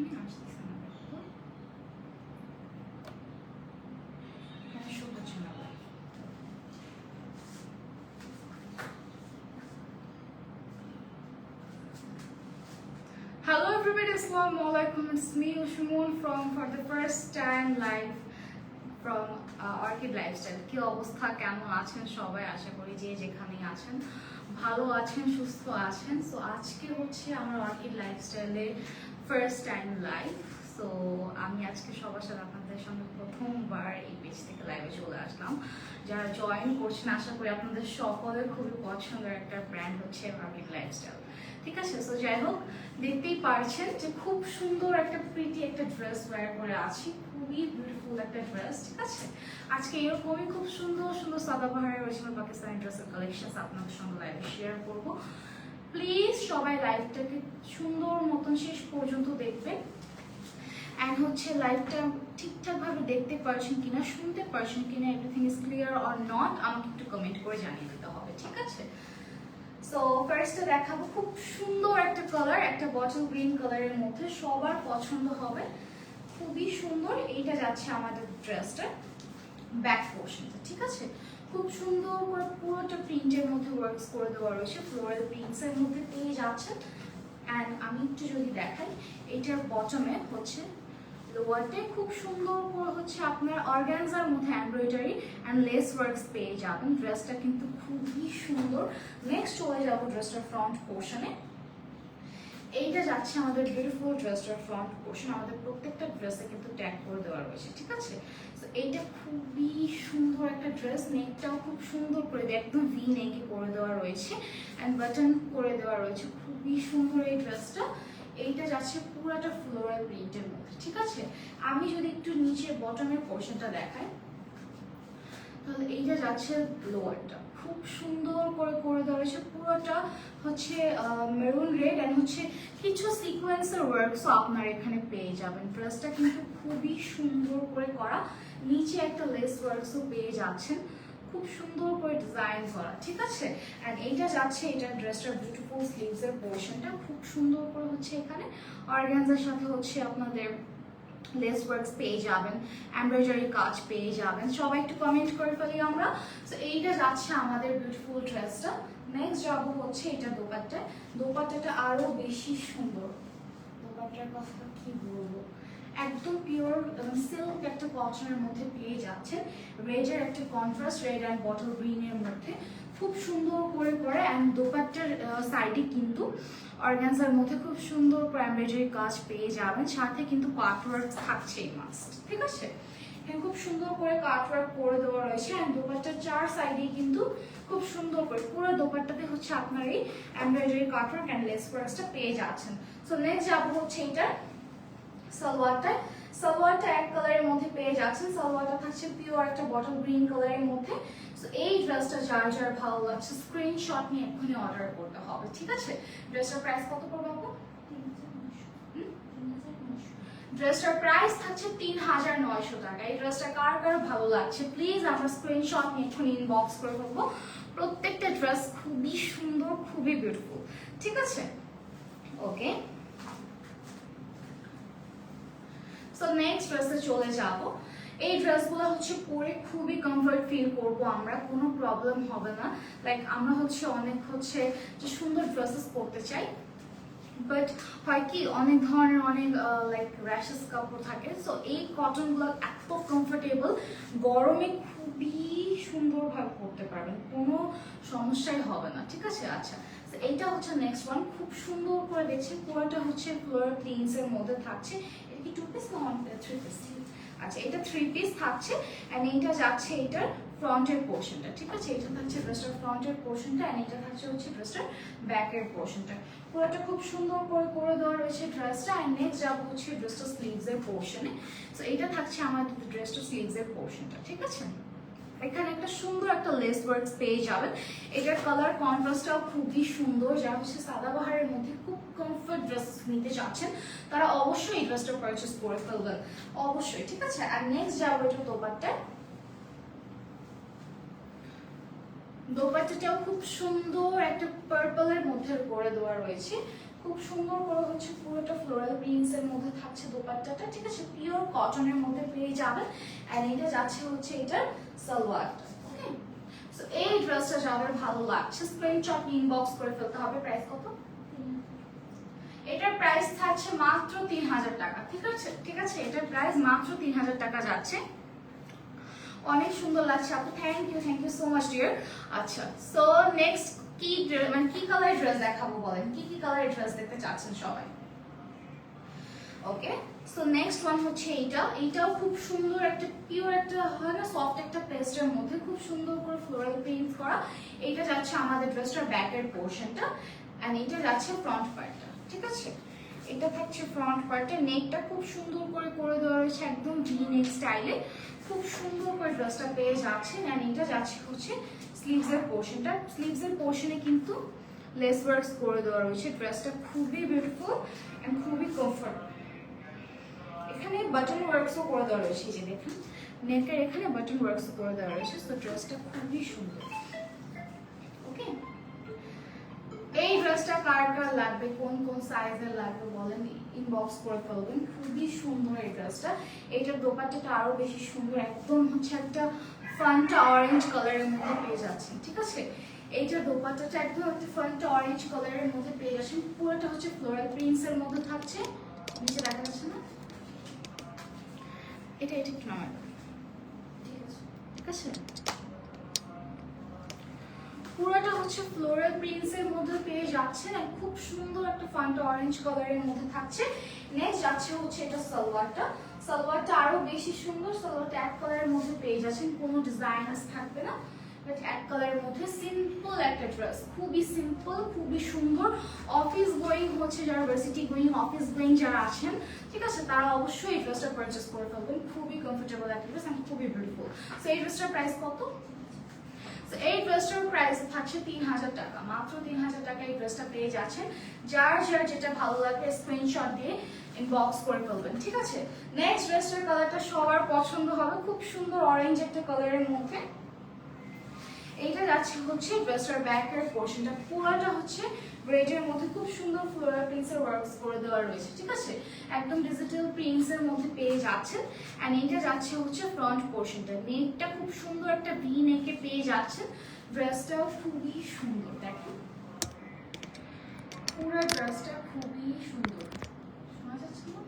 আমি orchid lifestyle কি অবস্থা? কেমন আছেন সবাই? আশা করি যে যেখানেই আছেন ভালো আছেন, সুস্থ আছেন। সো আজকে হচ্ছে আমার অর্কিড লাইফস্টাইলের ফার্স্ট টাইম লাইভ সো আমি আজকে সবার সাথে আপনাদের সঙ্গে প্রথমবার এই পেজ থেকে লাইভে চলে আসলাম। যারা জয়েন করছেন, আশা করি আপনাদের সকলের খুবই পছন্দের একটা ব্র্যান্ড হচ্ছে অর্কিড লাইফস্টাইল ঠিক আছে? সো যাই হোক, দেখতেই পারছেন যে খুব সুন্দর একটা প্রিটি একটা ড্রেস ওয়্যার করে আছি। খুবই বিউটিফুল একটা ড্রেস ঠিক আছে? আজকে এরকমই খুব সুন্দর সুন্দর সাদাবাহারের অরিজিনাল পাকিস্তানি ড্রেসের কালেকশন আপনাদের সঙ্গে লাইভে শেয়ার করব। প্লিজ সবাই লাইভটাকে সুন্দর মতন শেষ পর্যন্ত দেখবে। অ্যান্ড হচ্ছে লাইভটা ঠিকঠাকভাবে দেখতে পারছেন কিনা, শুনতে পারছেন কিনা everything is clear or not আমাকে একটু কমেন্ট করে জানিয়ে দিতে হবে, ঠিক আছে? সো ফার্স্টে দেখাবো খুব সুন্দর একটা কালার একটা বটল গ্রিন কালারের মধ্যে সবার পছন্দ হবে। খুবই সুন্দর, এইটা যাচ্ছে আমাদের ড্রেসটা ব্যাক পোর্শনটা ঠিক আছে? খুব সুন্দর করে পুরোটা প্রিন্টের মধ্যে ওয়ার্কস করে দেওয়া রয়েছে। ফ্লোরাল প্রিন্টসের মধ্যে পেয়ে যাচ্ছেন। অ্যান্ড আমি একটু যদি দেখাই এইটার বটমে হচ্ছে লোয়ারটায় খুব সুন্দর করে হচ্ছে আপনার অর্গ্যানজার মধ্যে এমব্রয়ডারি অ্যান্ড লেস ওয়ার্কস পেয়ে যাবেন। ড্রেসটা কিন্তু খুবই সুন্দর। নেক্সট চলে যাব ড্রেসটার ফ্রন্ট পোর্শনে এইটা যাচ্ছে আমাদের বিউটিফুল ড্রেসটার ফ্রন্ট পোর্শন আমাদের প্রত্যেকটা ড্রেসে কিন্তু ট্যাগ করে দেওয়া রয়েছে, ঠিক আছে? তো এইটা খুবই সুন্দর একটা ড্রেস নেকটাও খুব সুন্দর করে দেয়, একদম ভি নেকে করে দেওয়া রয়েছে অ্যান্ড বাটন করে দেওয়া রয়েছে, খুবই সুন্দর এই ড্রেসটা এইটা যাচ্ছে পুরোটা ফ্লোরাল প্রিন্টের মধ্যে, ঠিক আছে? আমি যদি একটু নিচে বটমের পোর্শনটা দেখাই, তাহলে এইটা যাচ্ছে লোয়ারটা খুব সুন্দর করে করে দেওয়া রয়েছে পুরোটা হচ্ছে মেরুন রেড অ্যান্ড হচ্ছে কিছু সিকোয়েন্সের ওয়ার্কসও আপনার এখানে পেয়ে যাবেন। ড্রেসটা কিন্তু খুবই সুন্দর করে করা। নিচে একটা লেস ওয়ার্কসও পেয়ে যাচ্ছেন। খুব সুন্দর করে ডিজাইন করা, ঠিক আছে? অ্যান্ড এইটা যাচ্ছে এটা ড্রেসটার বিউটিফুল স্লিভসের পোর্শনটা খুব সুন্দর করে হচ্ছে এখানে। অর্গ্যানজার সাথে হচ্ছে আপনাদের লেস ওয়ার্কস পেয়ে যাবেন। এমব্রয়ডারি কাজ পেয়ে যাবেন। সবাই একটু কমেন্ট করে ফেলি আমরা। তো এইটা যাচ্ছে আমাদের বিউটিফুল ড্রেসটা নেক্সট যাব হচ্ছে এটা দোপাট্টায় দোপাট্টাটা আরও বেশি সুন্দর। দোপাট্টার কথা কি বলব? একদম পিওর সিল্ক একটা কটনের মধ্যে পেয়ে যাচ্ছেন। রেডের একটা কন্ট্রাস্ট রেড অ্যান্ড বটল গ্রিনের মধ্যে। খুব সুন্দর করে পরে অ্যান্ড দোপাট্টার সাইডে কিন্তু অর্গানজার মধ্যে খুব সুন্দর করে প্রাইমারি কাজ পেয়ে যাবেন। সাথে কিন্তু পাটওয়ার্ক থাকছেই মাস্ট ঠিক আছে? এখানে খুব সুন্দর করে কাটওয়ার্ক করে দেওয়া রয়েছে অ্যান্ড দোপাট্টার চার সাইডে কিন্তু খুব সুন্দর করে পুরো দোপাট্টাতে হচ্ছে আপনার এই এমব্রয়ডারি কাটওয়ার্ক অ্যান্ড লেস ওয়ার্কসটা পেয়ে যাচ্ছেন। সো নেক্সট যাব হচ্ছে এটা সালোয়ারটা সালোয়ারটা এক কালারের মধ্যে পেয়ে যাচ্ছেন। সালোয়ারটা থাকছে পিওর একটা বটল গ্রিন কালারের মধ্যে। সো এই ড্রেসটা যার যার ভালো লাগছে স্ক্রিনশট নিয়ে এক্ষুনি অর্ডার করতে হবে, ঠিক আছে? ড্রেসটার প্রাইস কত পড়বে আপু ড্রেসটার প্রাইস থাকছে তিন হাজার নয়শো টাকা। এই ড্রেসটা কার কার ভালো লাগছে? প্লিজ আমরা স্ক্রিনশট নিয়ে এক্ষুনি ইনবক্স করে ফেলব। প্রত্যেকটা ড্রেস খুবই সুন্দর, খুবই বিউটিফুল ঠিক আছে? ওকে সো নেক্সট ড্রেসে চলে যাব। এই ড্রেসগুলো হচ্ছে পরে খুবই কমফর্ট ফিল করব আমরা, কোনো প্রবলেম হবে না। লাইক আমরা হচ্ছে অনেক হচ্ছে যে সুন্দর ড্রেসেস পরতে চাই। বাট হয় কি, অনেক ধরনের অনেক লাইক র্যাশেস কাপড় থাকে। সো এই কটনগুলো এত কমফোর্টেবল গরমে খুবই সুন্দরভাবে পরতে পারবেন। কোনো সমস্যাই হবে না, ঠিক আছে? আচ্ছা এইটা হচ্ছে নেক্সট ওয়ান খুব সুন্দর করে দেখছি, পুরোটা হচ্ছে ফ্লোর প্রিন্সের মধ্যে থাকছে। কি টু পিস না থ্রি পিস আচ্ছা এটা থ্রি পিস থাকছে অ্যান্ড এইটা যাচ্ছে এটার ফ্রন্টের পোর্শনটা ঠিক আছে? এটা থাকছে ড্রেসটার ফ্রন্টের পোর্শনটা অ্যান্ড এটা থাকছে হচ্ছে ড্রেসটার ব্যাকের পোর্শনটা পুরোটা খুব সুন্দর করে করে দেওয়া রয়েছে ড্রেসটা অ্যান্ড নেক্সট যাব হচ্ছে ড্রেসটা স্লিভসের পোর্শনে সো এটা থাকছে আমার ড্রেসটা স্লিভসের পোর্শনটা ঠিক আছে? এখানে একটা সুন্দর একটা লেস ওয়ার্কস পেয়ে যাবেন। এটার কালার কন্ট্রাস্টটাও খুবই সুন্দর, যা হচ্ছে সাদা সাদাবাহারের মধ্যে কমফর্ট ড্রেস নিতে চাচ্ছেন তারা অবশ্যই এই ড্রেসটা পারচেস করে ফেলবেন। অবশ্যই, ঠিক আছে? আর নেক্সট যাব এটা দোপাট্টায় দোপাট্টাটাও খুব সুন্দর একটা পার্পলের মধ্যে করে দেওয়া রয়েছে। খুব সুন্দর করে হচ্ছে পুরোটা ফ্লোরাল প্রিন্টস এর মধ্যে থাকছে দোপাট্টাটা, ঠিক আছে? পিওর কটনের মধ্যে পেয়ে যাবেন। এন্ড এটা যাচ্ছে হচ্ছে এটার সালোয়ারটা ওকে সো এই ড্রেসটা যাদের ভালো লাগছে স্ক্রিনশট ইনবক্স করে ফেলতে হবে। প্রাইস কত? প্রাইস থাকছে মাত্র তিন হাজার টাকা, ঠিক আছে? ঠিক আছে? এটার প্রাইস মাত্র তিন হাজার টাকা যাচ্ছে। অনেক সুন্দর লাগছে আপু। Thank you thank you so much dear আচ্ছা সো নেক্সট কি মানে কি কালার ড্রেস দেখাবো বলেন? কি কি কালার ড্রেস দেখতে চাচ্ছেন সবাই? ওকে সো নেক্সট ওয়ান হচ্ছে এইটা। এইটাও খুব সুন্দর একটা পিওর একটা হয় না? সফট একটা পেস্টের মধ্যে খুব সুন্দর করে ফ্লোরাল প্রিন্ট করা। এইটা যাচ্ছে আমাদের ড্রেসটার ব্যাকের পোর্শনটা অ্যান্ড এইটা যাচ্ছে ফ্রন্ট পার্টটা ঠিক আছে? এটা থাকছে ফ্রন্ট পার্টে নেকটা খুব সুন্দর করে করে দেওয়া রয়েছে একদম ভি নেক স্টাইলে খুব সুন্দর করে ড্রেসটা পেয়ে যাচ্ছেন এন্ড এটা যাচ্ছে হচ্ছে স্লিভসের পোর্শনটা স্লিভসের পোর্শনে কিন্তু লেস ওয়ার্কস করে দেওয়া রয়েছে। ড্রেসটা খুবই বিউটিফুল এন্ড খুবই কমফর্ট এখানে বাটন ওয়ার্কসও করে দেওয়া রয়েছে, এই যে দেখুন। নেকের এখানে বাটন ওয়ার্কসও করে দেওয়া রয়েছে। তো ড্রেসটা খুবই সুন্দর। এই ড্রেসটা কার কার লাগবে, কোন কোন সাইজের লাগবে বলেন? ইনবক্স করে ফেলবেন। খুবই সুন্দর এই ড্রেসটা এইটার দোপাট্টাটা আরও বেশি সুন্দর, একদম হচ্ছে একটা ফ্রন্টটা অরেঞ্জ কালারের মধ্যে পেয়ে যাচ্ছেন, ঠিক আছে? এইটার দোপাট্টাটা একদম একটা ফ্রন্টটা অরেঞ্জ কালারের মধ্যে পেয়ে যাচ্ছেন। পুরোটা হচ্ছে ফ্লোরাল প্রিন্টস এর মধ্যে থাকছে। নিচে দেখা যাচ্ছে না? এটা এটা একটু নামাই। ঠিক আছে? ঠিক আছে? পুরোটা হচ্ছে ফ্লোরাল প্রিন্টস এর মধ্যে পেয়ে যাচ্ছেন আর খুব সুন্দর একটা ফান্টা অরেঞ্জ কালারের মধ্যে থাকছে। নেক্সট যাচ্ছে হচ্ছে এটা সালোয়ারটা। সালোয়ারটা আরও বেশি সুন্দর। সালোয়ারটা এক কালারের মধ্যে পেয়ে যাচ্ছেন। কোনো ডিজাইনার্স থাকবে না। বাট এক কালারের মধ্যে সিম্পল একটা ড্রেস খুবই সিম্পল খুবই সুন্দর। অফিস গোয়িং হচ্ছে যারা ভার্সিটি গোয়িং অফিস গোয়িং যারা আছেন, ঠিক আছে, তারা অবশ্যই এই ড্রেসটা পারচেস করে ফেলবেন। খুবই কমফোর্টেবল একটা ড্রেস খুবই বিউটিফুল সো এই ড্রেসটার প্রাইস কত? এই ড্রেসটার প্রাইস থাকছে তিন হাজার টাকা। মাত্র তিন হাজার টাকা এই ড্রেসটা পেয়ে যাচ্ছে যার যার যেটা ভালো লাগবে স্ক্রিনশট দিয়ে ইনবক্স করে ফেলবেন, ঠিক আছে? নেক্সট ড্রেসটার কালারটা সবার পছন্দ হবে। খুব সুন্দর অরেঞ্জ একটা কালারের মধ্যে। এইটা যাচ্ছে হচ্ছে ড্রেসটার ব্যাকের পোর্শনটা পুরোটা হচ্ছে গ্রেডের মধ্যে খুব সুন্দর ফ্লোরাল প্রিন্টসের ওয়ার্কস করে দেওয়া রয়েছে, ঠিক আছে? একদম ডিজিটাল প্রিন্টসের মধ্যে পেয়ে যাচ্ছেন। অ্যান্ড এইটা যাচ্ছে হচ্ছে ফ্রন্ট পোর্শনটা নেকটা খুব সুন্দর একটা ভি নেকে পেয়ে যাচ্ছেন। ড্রেসটাও খুবই সুন্দর দেখেন পুরো ড্রেসটা খুবই সুন্দর শোনা যাচ্ছে না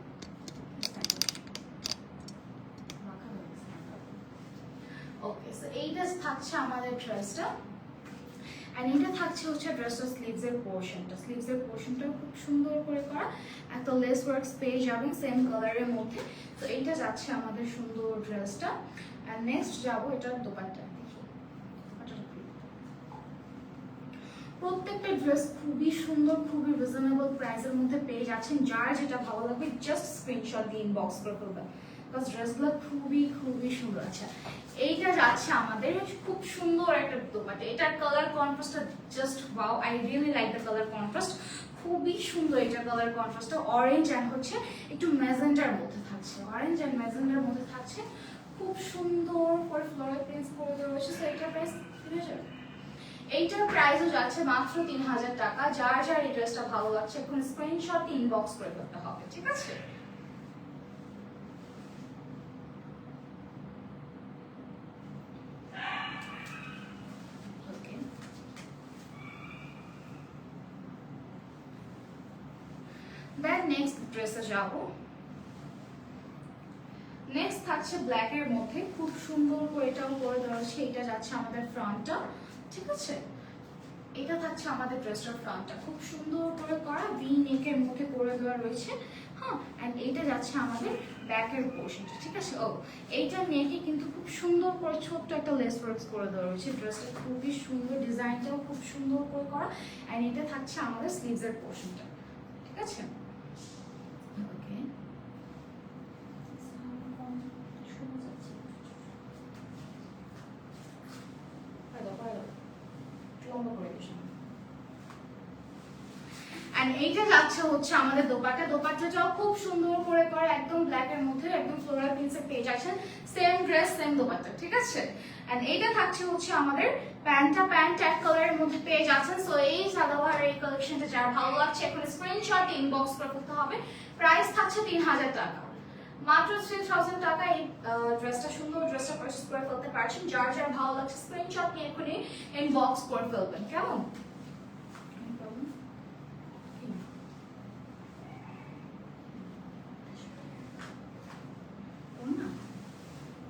ওকে সো এইটা থাকছে আমাদের ড্রেসটা। অ্যান্ড এটা থাকছে হচ্ছে স্লিভসের পোর্শনটা খুব সুন্দর করে করা। লেস ওয়ার্কস পেয়ে যাবেন সেম কালারের মধ্যে। তো এইটা যাচ্ছে আমাদের সুন্দর ড্রেসটা। অ্যান্ড নেক্সট যাব এটার দোকানটা প্রত্যেকটা ড্রেস খুবই সুন্দর, খুবই রিজনেবল প্রাইসের মধ্যে পেয়ে যাচ্ছেন। যার যেটা ভালো লাগবে জাস্ট স্ক্রিনশট দিয়ে ইনবক্স করে করবেন বিকজ ড্রেসগুলো খুবই খুবই সুন্দর। আচ্ছা এইটা যাচ্ছে আমাদের খুব সুন্দর একটা দোপাট্টা। এটার colour কন্ট্রাস্টটা just wow I really like the colour contrast খুবই সুন্দর এটার কালার কন্ট্রাস্টটা অরেঞ্জ অ্যান্ড হচ্ছে একটু ম্যাজেন্ডার মধ্যে থাকছে। অরেঞ্জ অ্যান্ড ম্যাজেন্ডার মধ্যে থাকছে। খুব সুন্দর করে ফ্লোরাল প্রিন্টস করে দেওয়া রয়েছে সো এটার প্রাইস এইটার প্রাইসও যাচ্ছে মাত্র তিন হাজার টাকা। যার যার এই ড্রেসটা ভালো লাগছে, এখন স্ক্রিনশট ইনবক্স করে করতে হবে। ঠিক আছে ওকে দেন নেক্সট ড্রেসে যাব? নেক্সট থাকছে ব্ল্যাক এর মধ্যে। খুব সুন্দর করে এটাও করে হচ্ছে এটা যাচ্ছে আমাদের ফ্রন্টটা ঠিক আছে? এটা থাকছে আমাদের ড্রেসটার ফ্রন্টটা খুব সুন্দর করে করা ভি নেকের মধ্যে করে দেওয়া রয়েছে। হ্যাঁ অ্যান্ড এইটা যাচ্ছে আমাদের ব্যাকের পোর্শনটা ঠিক আছে? ও, এইটা নেকে কিন্তু খুব সুন্দর করে ছোট্ট একটা লেস ওয়ার্কস করে দেওয়া রয়েছে। ড্রেসটা খুবই সুন্দর ডিজাইনটাও খুব সুন্দর করে করা। অ্যান্ড এটা থাকছে আমাদের স্লিভসের পোর্শনটা ঠিক আছে? And এইটা যাচ্ছে হচ্ছে আমাদের দোপাট্টা। দোপাট্টাটাও খুব সুন্দর করে করা একদম ব্ল্যাক এর মধ্যে একদম ফ্লোরাল প্রিন্টসের পেজ আছে। সেম ড্রেস সেম দোপাট্টা, ঠিক আছে? এন্ড এইটা থাকছে হচ্ছে আমাদের প্যান্টটা। প্যান্ট এক কালারের মধ্যে পেয়ে যাচ্ছেন সো এই সাদাবাহার এই কালেকশনটা যারা ভালো লাগছে, এখন স্ক্রিনশট ইনবক্স করে করতে হবে। প্রাইস থাকছে তিন হাজার টাকা। মাত্র থ্রি থাউজেন্ড টাকা এই ড্রেসটা সুন্দর ড্রেসটা পারচেস করে ফেলতে পারছেন। যার যার ভালো লাগছে স্ক্রিনশট নিয়ে এখনই ইনবক্স করে ফেলবেন। কেমন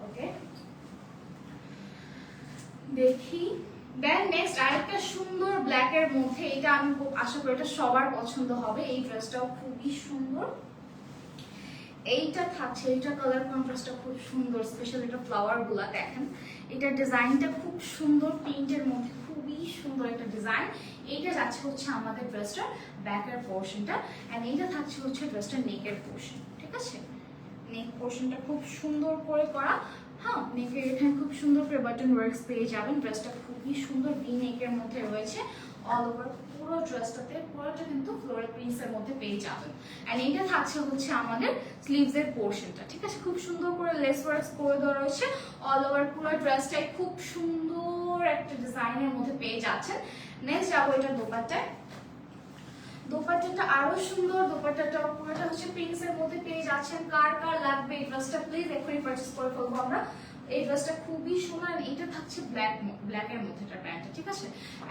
ওকে দেখি। দেন নেক্সট আরেকটা সুন্দর ব্ল্যাক এর মধ্যে, এটা আমি আশা করি এটা সবার পছন্দ হবে, এই ড্রেসটাও খুবই সুন্দর। এইটা থাকছে, এইটা কালার কন্ট্রাস্টটা খুব সুন্দর স্পেশাল এটা ফ্লাওয়ারগুলা দেখেন। এটা ডিজাইনটা খুব সুন্দর প্রিন্টের মধ্যে খুবই সুন্দর একটা ডিজাইন। এইটা যাচ্ছে হচ্ছে আমাদের ড্রেসটার ব্যাকের পোর্শনটা এন্ড এইটা থাকছে হচ্ছে ড্রেসটার নেকের পোর্শন ঠিক আছে? নেক পোর্শনটা খুব সুন্দর করে করা। হ্যাঁ নেকের এখানে খুব সুন্দর করে বাটন ওয়ার্কস পেয়ে যাবেন। ড্রেসটা খুবই সুন্দর ভি নেকের মধ্যে রয়েছে। অল ওভার পুরো ড্রেসটাতে পুরোটা কিন্তু ফ্লোরাল প্রিন্টসের মধ্যে পেয়ে যাবেন। এন্ড এইটা থাকছে হচ্ছে আমাদের স্লিভস এর পোর্শনটা ঠিক আছে? খুব সুন্দর করে লেস ওয়ার্কস করে দেওয়া রয়েছে। অল ওভার পুরো ড্রেসটাই খুব সুন্দর একটা ডিজাইনের মধ্যে পেয়ে যাচ্ছেন। নেক্সট যাব এটা দোপাট্টায়। দোপাট্টাটা আরও সুন্দর দোপাট্টাটা পুরোটা হচ্ছে পিঙ্কস এর মধ্যে পেয়ে যাচ্ছেন। কার কার লাগবে এই ড্রেসটা প্লিজ এখনই পারচেজ করে ফেলব আমরা। এই ড্রেসটা খুবই সুন্দর এটা থাকছে ব্ল্যাক ব্ল্যাক এর মধ্যে এটা প্যান্টটা, ঠিক আছে?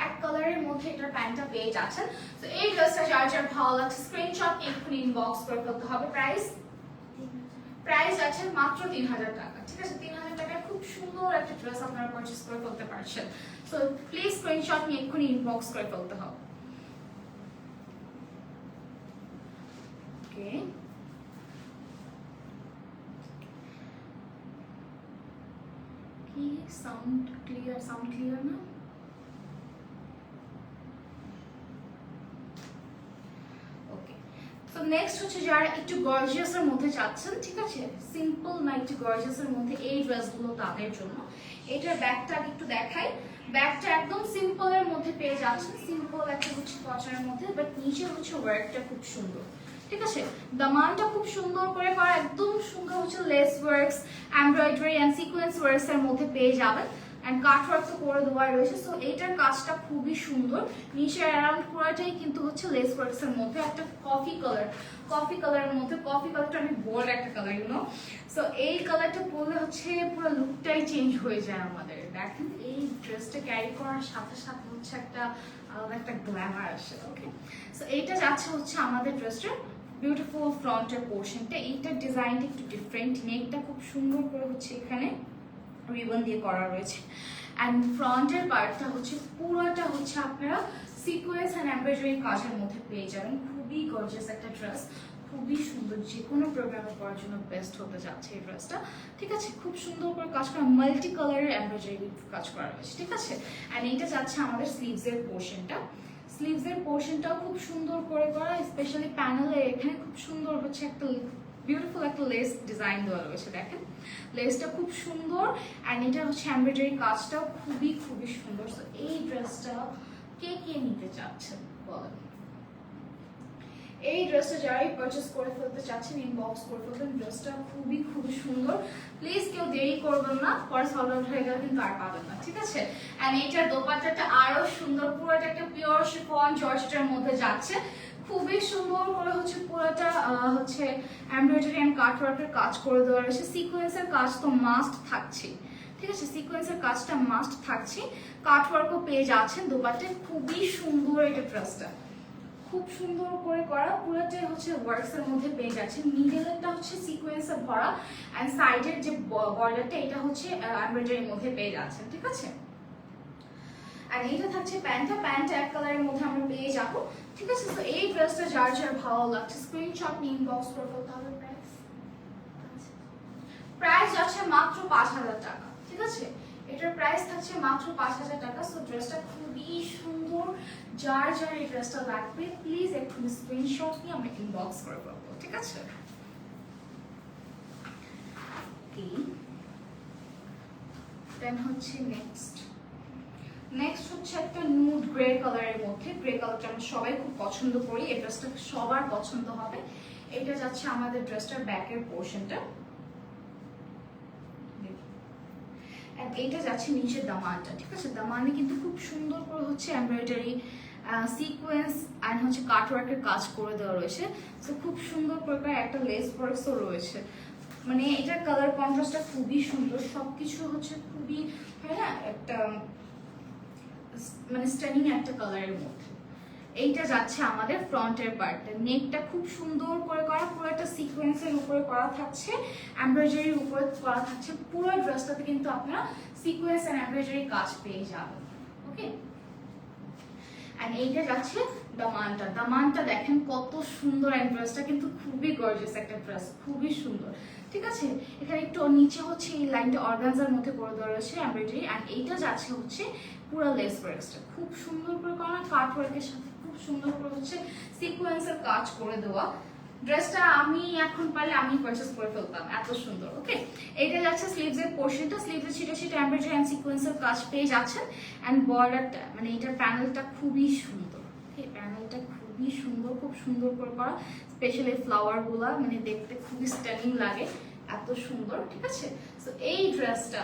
এক কালারের মধ্যে এটা প্যান্টটা পেয়ে যাচ্ছেন। তো এই ড্রেসটা যার যার ভালো লাগছে স্ক্রিনশট এক্ষুনি ইনবক্স করে ফেলতে হবে। প্রাইস প্রাইস আছে মাত্র তিন হাজার টাকা, ঠিক আছে? তিন হাজার টাকায় খুব সুন্দর একটা ড্রেস আপনারা পারচেস করে ফেলতে পারছেন। সো প্লিজ স্ক্রিনশট নিয়ে এক্ষুনি ইনবক্স করে ফেলতে হবে। ওকে কি সাউন্ড ক্লিয়ার সাউন্ড ক্লিয়ার না নেক্সট হচ্ছে যারা একটু গর্জিয়াস এর মধ্যে চাচ্ছেন, ঠিক আছে? সিম্পল না একটু গর্জিয়াস এর মধ্যে এই ড্রেসগুলো তাদের জন্য। এটার ব্যাগটা একটু দেখাই। ব্যাগটা একদম সিম্পল এর মধ্যে পেয়ে যাচ্ছেন। সিম্পল একটা হচ্ছে কটনের মধ্যে বাট নিচে হচ্ছে ওয়ার্কটা খুব সুন্দর। ঠিক আছে? দামানটা খুব সুন্দর করে করা একদম সুন্দর হচ্ছে lace works embroidery and sequence works এর মধ্যে পেয়ে যাবেন। অ্যান্ড কাট ওয়ার্ক তো করে দেওয়া রয়েছে। সো এইটার কাজটা খুবই সুন্দর। নিচে অ্যারাউন্ড পুরোটাই কিন্তু হচ্ছে লেস ওয়ার্কস এর মধ্যে একটা কফি কালার কফি কালারের মধ্যে কফি কালারটা অনেক বোল্ড একটা কালার ইউনো সো এই কালারটা পরলে হচ্ছে পুরো লুকটাই চেঞ্জ হয়ে যায় আমাদের। দেখেন, এই ড্রেসটা ক্যারি করার সাথে সাথে হচ্ছে একটা আলাদা একটা গ্ল্যামার আসে ওকে সো এইটা যাচ্ছে হচ্ছে আমাদের ড্রেসটার বিউটিফুল ফ্রন্টের পোর্শনটা এইটার ডিজাইনটা একটু ডিফারেন্ট নেকটা খুব সুন্দর করে হচ্ছে এখানে রিবন দিয়ে করা রয়েছে। অ্যান্ড ফ্রন্টের পার্টটা হচ্ছে পুরোটা হচ্ছে আপনারা সিকোয়েন্স অ্যান্ড এমব্রয়ডারি কাজের মধ্যে পেয়ে যাবেন। খুবই গর্জিয়াস একটা ড্রেস খুবই সুন্দর যে কোনো প্রোগ্রামে করার জন্য বেস্ট হতে যাচ্ছে এই ড্রেসটা ঠিক আছে? খুব সুন্দর করে কাজ করা মাল্টি কালারের এমব্রয়ডারি কাজ করা রয়েছে। ঠিক আছে? অ্যান্ড এইটা যাচ্ছে আমাদের স্লিভসের পোর্শনটা স্লিভসের পোর্শনটাও খুব সুন্দর করে করা স্পেশালি প্যানেলে এখানে খুব সুন্দর হচ্ছে একটা বিউটিফুল একটা লেস ডিজাইন দেওয়া রয়েছে, দেখেন। লেসটা খুব সুন্দর অ্যান্ড এটা হচ্ছে এমব্রয়ডারি কাজটাও খুবই খুবই সুন্দর। সো এই ড্রেসটা কে কে নিতে চাচ্ছেন, বলেন? এই ড্রেসটা যারাই পারচেস করে ফেলতে চাচ্ছেন ইনবক্স করে ফেলবেন ড্রেসটা খুবই খুবই সুন্দর। প্লিজ কেউ দেরি করবেন না, পরে সলভ হয়ে গেলে কিন্তু আর পাবেন না, ঠিক আছে? অ্যান্ড এইটার দোপাট্টাটা আরও সুন্দর, পুরোটা একটা পিওর শিফন জর্জেটের মধ্যে যাচ্ছে। খুবই সুন্দর করে হচ্ছে পুরোটা হচ্ছে এমব্রয়ডারি অ্যান্ড কাট ওয়ার্কের কাজ করে দেওয়া রয়েছে। সিকোয়েন্সের কাজ তো মাস্ট থাকছে, ঠিক আছে? সিকোয়েন্সের কাজটা মাস্ট থাকছে। কাট ওয়ার্কও পেয়ে যাচ্ছেন দোপাট্টায়। খুবই সুন্দর এটা ড্রেসটা খুব সুন্দর করে করা। পুরোটাই হচ্ছে ওয়ার্কস এর মধ্যে পেয়ে যাচ্ছে মিডলেরটা হচ্ছে সিকোয়েন্সে ভরা এন্ড সাইডের যে বর্ডারটা এটা হচ্ছে এমব্রয়ডারির মধ্যে পেয়ে যাচ্ছেন ঠিক আছে? আর এইটা থাকছে প্যান্টটা। প্যান্টটা এক কালারের মধ্যে আমরা পেয়ে যাব। ঠিক আছে? তো এই ড্রেসটা যার যার ভালো লাগছে স্ক্রিনশট নিয়ে ইনবক্স করে ফেলতে হবে। প্রাইস প্রাইস যাচ্ছে মাত্র পাঁচ হাজার টাকা। ঠিক আছে? এটার প্রাইস থাকছে মাত্র পাঁচ হাজার টাকা। সো ড্রেসটা খুবই সুন্দর। যার যার এই ড্রেসটা লাগবে প্লিজ একটু স্ক্রিনশট নিয়ে আমরা ইনবক্স করে ফেলব, ঠিক আছে? দেন হচ্ছে নেক্সট নেক্সট হচ্ছে একটা নুড গ্রে কালারের মধ্যে। গ্রে কালারটা আমরা সবাই খুব পছন্দ করি। এই ড্রেসটা সবার পছন্দ হবে। এটা যাচ্ছে আমাদের ড্রেসটার ব্যাকের পোর্শনটা And এইটা যাচ্ছে নিচের দামানটা, ঠিক আছে? দামানে কিন্তু খুব সুন্দর করে হচ্ছে এমব্রয়ডারি সিকোয়েন্স অ্যান্ড হচ্ছে কাটওয়ার্কের কাজ করে দেওয়া রয়েছে। তো খুব সুন্দর প্রকার একটা লেস ওয়ার্কসও রয়েছে। মানে এটার কালার কন্ট্রাস্টটা খুবই সুন্দর। সব কিছু হচ্ছে খুবই, হয় না একটা মানে স্টানিং একটা কালারের মধ্যে। এইটা যাচ্ছে আমাদের ফ্রন্টের পার্টটা নেকটা খুব সুন্দর করে করা, পুরো একটা সিকোয়েন্সের উপরে করা থাকছে। এমব্রয়ডারির উপরে করা থাকছে। পুরো ড্রেসটাতে কিন্তু আপনারা সিকোয়েন্স এন্ড এমব্রয়ডারি কাজ পেয়ে যাবেন। ওকে অ্যান্ড এইটা যাচ্ছে দামানটা দামানটা দেখেন কত সুন্দর এক ড্রেসটা কিন্তু খুবই গর্জিয়াস একটা ড্রেস খুবই সুন্দর। ঠিক আছে? এখানে একটু নিচে হচ্ছে এই লাইনটা অর্গানজার মধ্যে করে দেওয়া রয়েছে এমব্রয়ডারি অ্যান্ড এইটা যাচ্ছে হচ্ছে পুরো লেস ওয়ার্কসটা খুব সুন্দর করে করা কাট ওয়ার্কের সাথে খুব সুন্দর করে হচ্ছে সিকোয়েন্সের কাজ করে দেওয়া। ড্রেসটা আমি এখন পারলে আমি পারচেস করে ফেলতাম, এত সুন্দর ওকে এইটা যাচ্ছে স্লিভসের পোর্শনটা স্লিভসের ছিটা ছিটা এমব্রয়ডারি অ্যান্ড সিকোয়েন্সের কাজ পেয়ে যাচ্ছেন। অ্যান্ড বর্ডারটা মানে এটার প্যানেলটা খুবই সুন্দর ওকে প্যানেলটা খুবই সুন্দর, খুব সুন্দর করে করা। স্পেশালি ফ্লাওয়ারগুলা মানে দেখতে খুবই স্টানিং লাগে, এত সুন্দর, ঠিক আছে? তো এই ড্রেসটা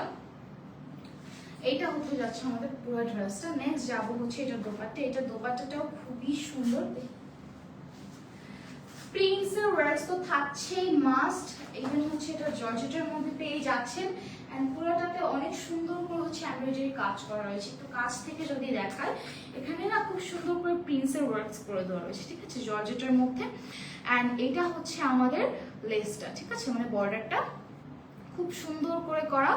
এইটা হতে যাচ্ছে আমাদের পুরো ড্রেসটা নেক্সট যাব হচ্ছে এটা দোপাট্টা। এটা দোপাট্টাটাও খুবই সুন্দর। প্রিন্সের ওয়ার্কস তো থাকছেই মাস্ট ইভেন হচ্ছে এটা জর্জেটের মধ্যে পেয়ে যাচ্ছেন। এন্ড পুরোটাতে অনেক সুন্দর করে হচ্ছে এমব্রয়ডারি কাজ করা রয়েছে। একটু কাছ থেকে যদি দেখায় এখানে না খুব সুন্দর করে প্রিন্সের ওয়ার্কস করে দেওয়া রয়েছে। ঠিক আছে? জর্জেটের মধ্যে। অ্যান্ড এটা হচ্ছে আমাদের লেসটা ঠিক আছে? মানে বর্ডারটা খুব সুন্দর করে করা।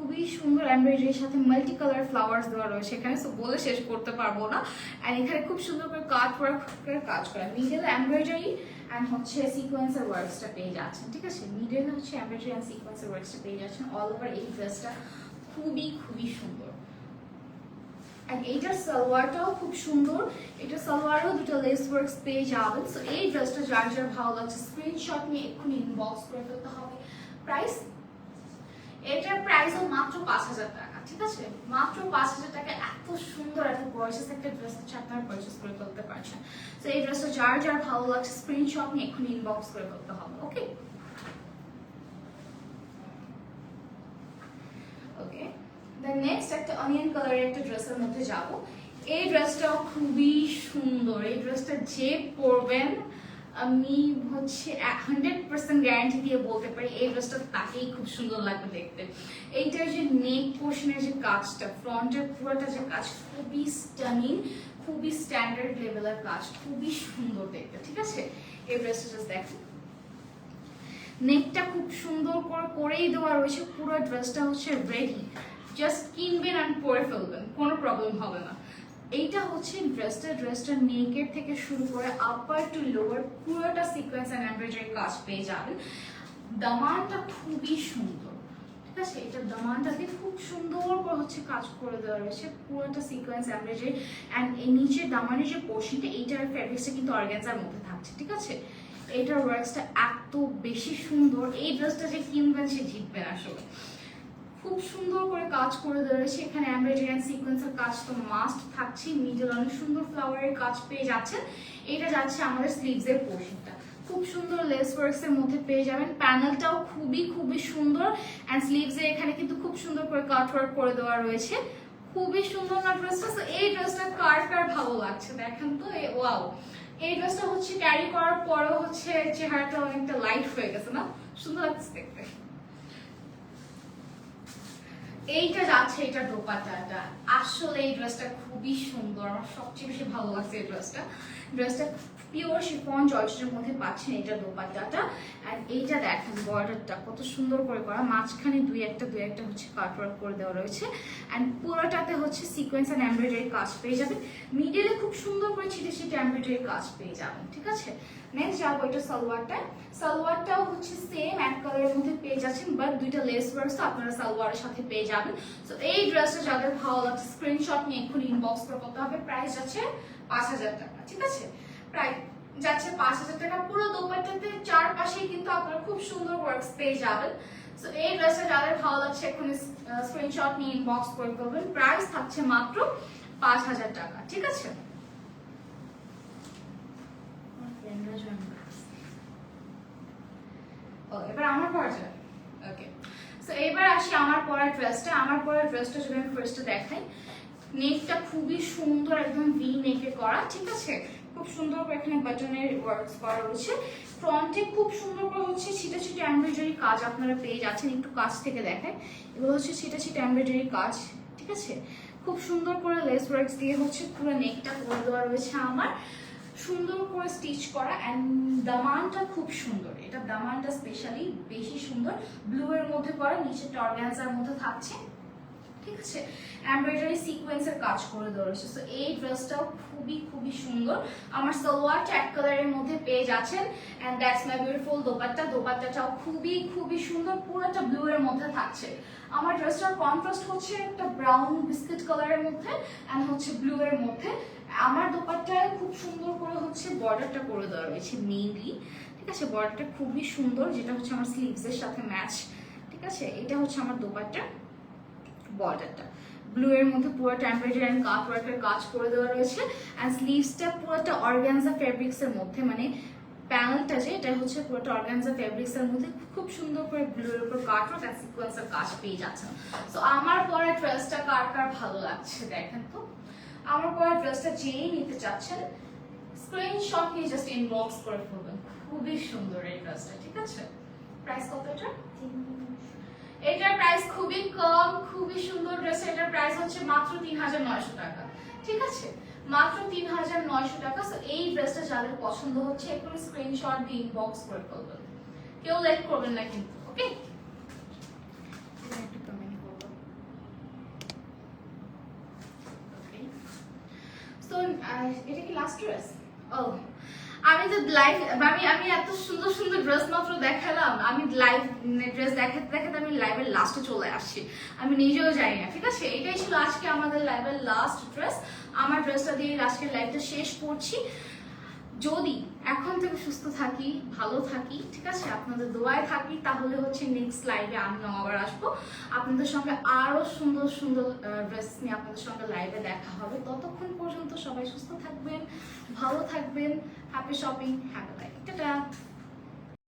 খুবই সুন্দর এমব্রয়ডারির সাথে মাল্টি কালার ফ্লাওয়ার্স দেওয়া রয়েছে এখানে সো বলে শেষ করতে পারব না। আর এখানে খুব সুন্দর করে কাট ওয়ার্কের কাজ করা। মিডল এমব্রয়ডারি অ্যান্ড হচ্ছে সিকোয়েন্সের ওয়ার্কসটা পেয়ে যাচ্ছেন, ঠিক আছে? মিডল হচ্ছে এমব্রয়ডারি অ্যান্ড সিকোয়েন্সের ওয়ার্কসটা পেয়ে যাচ্ছেন অল ওভার এই ড্রেসটা খুবই খুবই সুন্দর। অ্যান্ড এইটার সালোয়ারটাও খুব সুন্দর। এটা সালোয়ারও দুটো লেস ওয়ার্কস পেয়ে যাবেন। সো এই ড্রেসটা যার যার ভালো লাগছে স্ক্রিনশট নিয়ে এক্ষুনি ইনবক্স করে ফেলতে হবে। প্রাইস এটার প্রাইসও মাত্র পাঁচ হাজার টাকা, ঠিক আছে? মাত্র পাঁচ হাজার টাকা, এত সুন্দর, এত গর্জিয়াস একটা ড্রেস হচ্ছে, আপনারা পারচেস করে ফেলতে পারছেন। তো এই ড্রেসটা যার যার ভালো লাগছে স্ক্রিনশট নিয়ে এক্ষুনি ইনবক্স করে ফেলতে হবে ওকে ওকে দেন নেক্সট একটা অনিয়ন কালারের একটা ড্রেসের মধ্যে যাব। এই ড্রেসটাও খুবই সুন্দর, এই ড্রেসটা যে পরবেন আমি হচ্ছে হান্ড্রেড পার্সেন্ট গ্যারান্টি দিয়ে বলতে পারি, এই ড্রেসটা তাকেই খুব সুন্দর লাগবে দেখতে। এইটার যে নেক পোর্শনের যে কাজটা ফ্রন্টের পুরোটা যে কাজ, খুবই স্টানিং খুবই স্ট্যান্ডার্ড লেভেলের কাজ, খুবই সুন্দর দেখতে, ঠিক আছে? এই ড্রেসটা দেখুন নেকটা খুব সুন্দর করে করেই দেওয়া রয়েছে, পুরো ড্রেসটা হচ্ছে রেডি জাস্ট কিনবেন আর পরে ফেলবেন, কোনো প্রবলেম হবে না। এইটা হচ্ছে ড্রেসটা ড্রেসটা নেকের থেকে শুরু করে আপার টু লোয়ার পুরোটা সিকোয়েন্স অ্যান্ড এমব্রয়ডারি কাজ পেয়ে যাবেন। দামানটা খুবই সুন্দর, ঠিক আছে? এটা দামানটাকে খুব সুন্দর করে হচ্ছে কাজ করে দেওয়া রয়েছে পুরোটা সিকোয়েন্স এমব্রয়ডারি অ্যান্ড এই নিচের দামানের যে পোর্শনটা এইটার ফ্যাব্রিক্সটা কিন্তু অর্গ্যানজার মধ্যে থাকছে, ঠিক আছে? এইটার ওয়ার্কসটা এত বেশি সুন্দর, এই ড্রেসটা যে কিনবেন সে জিতবেন আসলে। খুব সুন্দর করে কাজ করে এখানে এমব্রয়ডারি অ্যান্ড সিকোয়েন্সের কাজ তো মাস্ট থাকছে মিডল অনেক সুন্দর ফ্লাওয়ারের কাজ পেয়ে যাচ্ছেন। এটা যাচ্ছে আমাদের স্লিভসের পোর্শনটা খুব সুন্দর লেস ওয়ার্কস এর মধ্যে পেয়ে যাবেন। প্যানেলটাও খুবই খুবই সুন্দর। অ্যান্ড স্লিভসে এখানে কিন্তু খুব সুন্দর করে কাট ওয়ার্ক করে দেওয়া রয়েছে। খুবই সুন্দর না ড্রেসটা তো এই ড্রেসটা কার কার ভালো লাগছে? দেখেন তো ওয়াও এই ড্রেসটা হচ্ছে ক্যারি করার পরেও হচ্ছে চেহারাটা অনেকটা লাইট হয়ে গেছে, না? সুন্দর লাগছে দেখতে। এইটা যাচ্ছে এটা দোপাট্টাটা। আসলে এই ড্রেসটা খুবই সুন্দর। আমার সবচেয়ে বেশি ভালো লাগছে এই ড্রেসটা ড্রেসটা পিওর শিফন জর্জের মধ্যে পাচ্ছেন এটা দোপাট্টাটা। অ্যান্ড এইটা দেখেন বর্ডারটা কত সুন্দর করে করা। মাঝখানে দুই একটা দুই একটা হচ্ছে কাটওয়ার্ক করে দেওয়া রয়েছে। অ্যান্ড পুরোটাতে হচ্ছে সিকোয়েন্স অ্যান্ড এমব্রয়ডারি কাজ পেয়ে যাবেন। মিডিলে খুব সুন্দর করে ছিটে ছিটে এমব্রয়ডারি কাজ পেয়ে যাবেন, ঠিক আছে? নেক্সট যাব এটা সালোয়ারটা। সালোয়ারটাও হচ্ছে সেম এক কালারের মধ্যে পেয়ে যাচ্ছেন বাট দুইটা লেস ওয়ার্কস আপনারা সালোয়ারের সাথে পেয়ে যাবেন। সো এই ড্রেসটা যাদের ভালো লাগছে স্ক্রিনশট নিয়ে এক্ষুনি ইনবক্স করে করতে হবে। প্রাইস যাচ্ছে পাঁচ হাজার টাকা, ঠিক আছে? প্রায় যাচ্ছে পাঁচ হাজার টাকা। পুরো দোপাট্টাতে চারপাশেই কিন্তু আপনারা খুব সুন্দর ওয়ার্কস পেয়ে যাবেন। সো এই ড্রেসটা যাদের ভালো লাগছে, এক্ষুনি স্ক্রিনশট নিয়ে ইনবক্স করে করবেন। প্রাইস থাকছে মাত্র পাঁচ হাজার টাকা, ঠিক আছে? ও, এবার আমার পর্যায়ে ওকে সো এবার আসি আমার পরা ড্রেসটা আমার ড্রেসটা নেকটা খুবই সুন্দর একদম নেকে করা, ঠিক আছে? খুব সুন্দর করে এখানে ওয়ার্কস করা রয়েছে। ফ্রন্টে খুব সুন্দর করে হচ্ছে কাজ আপনারা পেয়ে যাচ্ছেন, একটু কাছ থেকে হচ্ছে কাজ, ঠিক আছে? খুব সুন্দর করে লেস ওয়ার্কস দিয়ে হচ্ছে পুরো নেকটা করে দেওয়া রয়েছে আমার। সুন্দর করে স্টিচ করা অ্যান্ড দামানটা খুব সুন্দর। এটা দামানটা স্পেশালি বেশি সুন্দর। ব্লু এর মধ্যে করা নিচে টর্গ্যান্সার মধ্যে থাকছে। ঠিক আছে? এমব্রয়ডারি সিকোয়েন্সের কাজ করে ধরেছে। সো এই ড্রেসটাও খুবই খুবই সুন্দর। আমার সালোয়ার ট্যাক কালারের মধ্যে পেয়ে যাচ্ছেন। And that's my beautiful dupatta. দোপাট্টাটাও খুবই খুবই সুন্দর। পুরোটা ব্লু এর মধ্যে থাকছে। আমার ড্রেসটার কন্ট্রাস্ট হচ্ছে একটা ব্রাউন বিস্কিট কালারের মধ্যে অ্যান্ড হচ্ছে ব্লু এর মধ্যে। আমার দোপাট্টায় খুব সুন্দর করে হচ্ছে বর্ডারটা করে দেওয়া রয়েছে মেইনলি ঠিক আছে? বর্ডারটা খুবই সুন্দর, যেটা হচ্ছে আমার স্লিভসের সাথে ম্যাচ ঠিক আছে? এটা হচ্ছে আমার দোপাট্টা বর্ডারটা ব্লু এর মধ্যে পুরোটা এমব্রয়ডারি অ্যান্ড কাট ওয়ার্কের কাজ করে দেওয়া রয়েছে অ্যান্ড স্লিভসটা পুরোটা অর্গানজা ফেব্রিক্স এর মধ্যে মানে প্যানেলটা যে এটা হচ্ছে পুরোটা অর্গানজা ফেব্রিক্স এর মধ্যে খুব সুন্দর করে ব্লু এর উপর কাট ওয়ার্ক অ্যান্ড সিকোয়েন্সের কাজ পেয়ে যাচ্ছেন সো আমার পরা ড্রেসটা কার কার ভালো লাগছে দেখেন তো? আমার পরে ড্রেসটা যেই নিতে চাচ্ছেন? স্ক্রিনশট নিয়ে জাস্ট ইনবক্স করে ফেলবেন। খুবই সুন্দর এই ড্রেসটা ঠিক আছে? প্রাইস কত এটা? এটার প্রাইস খুবই কম খুবই সুন্দর ড্রেস। এটার প্রাইস হচ্ছে মাত্র তিন হাজার নয়শো টাকা ঠিক আছে? মাত্র তিন হাজার নয়শো টাকা So, এই ড্রেসটা যাদের পছন্দ হচ্ছে একটু স্ক্রিনশট দিয়ে ইনবক্স করে ফেলবেন। কেউ লেট করবেন না কিন্তু ওকে একটু কমেন্ট করব Okay. So, uh, এটা ড্রেস ও আমি তো লাইভ আমি আমি এত সুন্দর সুন্দর ড্রেস মাত্র দেখালাম। আমি লাইভ ড্রেস দেখাতে দেখাতে আমি লাইভের লাস্টে চলে আসছি। আমি নিজেও জানি না, ঠিক আছে? এটাই ছিল আজকে আমাদের লাইভের লাস্ট ড্রেস আমার ড্রেসটা দিয়ে আজকের লাইভটা শেষ করছি। যদি এখন থেকে সুস্থ থাকি, ভালো থাকি, ঠিক আছে? আপনাদের দোয়ায় থাকি, তাহলে হচ্ছে নেক্সট লাইভে আমি আবার আসব। আপনাদের সঙ্গে আরও সুন্দর সুন্দর ড্রেস নিয়ে আপনাদের সঙ্গে লাইভে দেখা হবে। ততক্ষণ পর্যন্ত সবাই সুস্থ থাকবেন, ভালো থাকবেন happy shopping happy life tata!